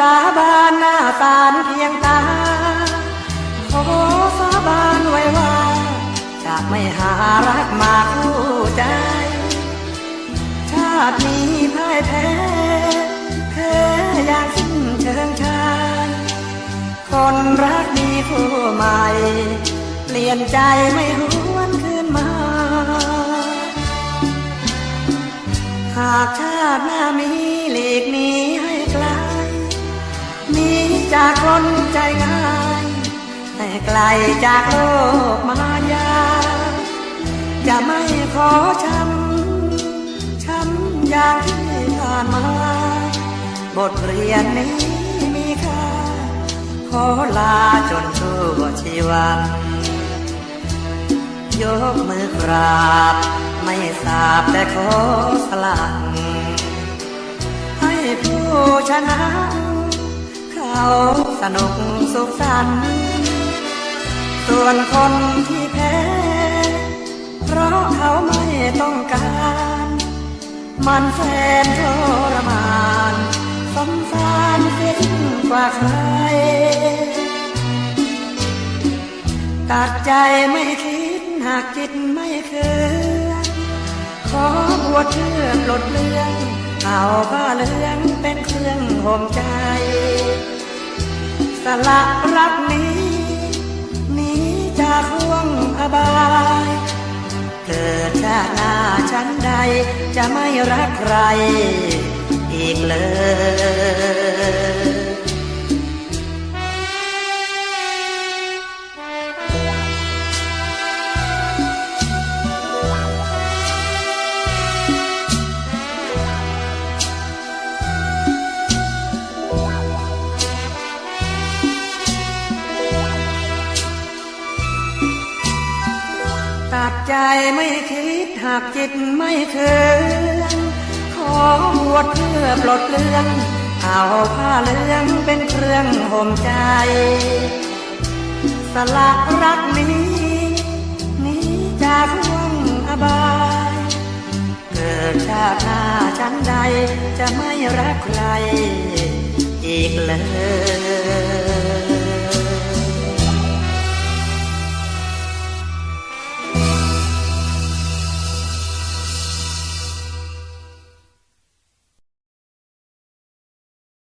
สารเพียงตา ขอสาบานไว้ว่า จะไม่หารักมาคู่ใจ ชาตินี้พ่ายแพ้แพ้อย่างสิ้นเชิงชายคนรักมีคู่ใหม่ เปลี่ยนใจไม่หวนคืนมา หากชาติหน้ามีหลีกนี้ จากคนใจง่ายให้ไกลจากโลกมายา จะไม่ขอช้ำช้ำอย่างที่ผ่านมา บทเรียนนี้มีค่า ขอลาจนชั่วชีวันยกมือกราบ ไม่ทราบแต่ขอสลักให้ผู้ชนะ เขาสนุกสุขสันต์ส่วนคนที่แพ้ เพราะเขาไม่ต้องการ มันแสนทรมานสงสารเสียยิ่งกว่าใคร ตัดใจไม่คิดหากจิตไม่เคยขอบวชเพื่อปลดเปลื้องเอาผ้าเหลืองเป็นเครื่องห่มใจ สละรักนี้หนีจากห่วงอบายเกิดชาติหน้าชั้นใดจะไม่รักใครอีกเลย ตัดใจไม่คิดหากจิตไม่เคยขอบวชเพื่อปลดเลื้องเอาผ้าเลืองเป็นเครื่องห่มใจ สละรักนี้หนี้จากห่วงอบาย เกิดชาติหน้าชั้นใดจะไม่รักใครอีกเลย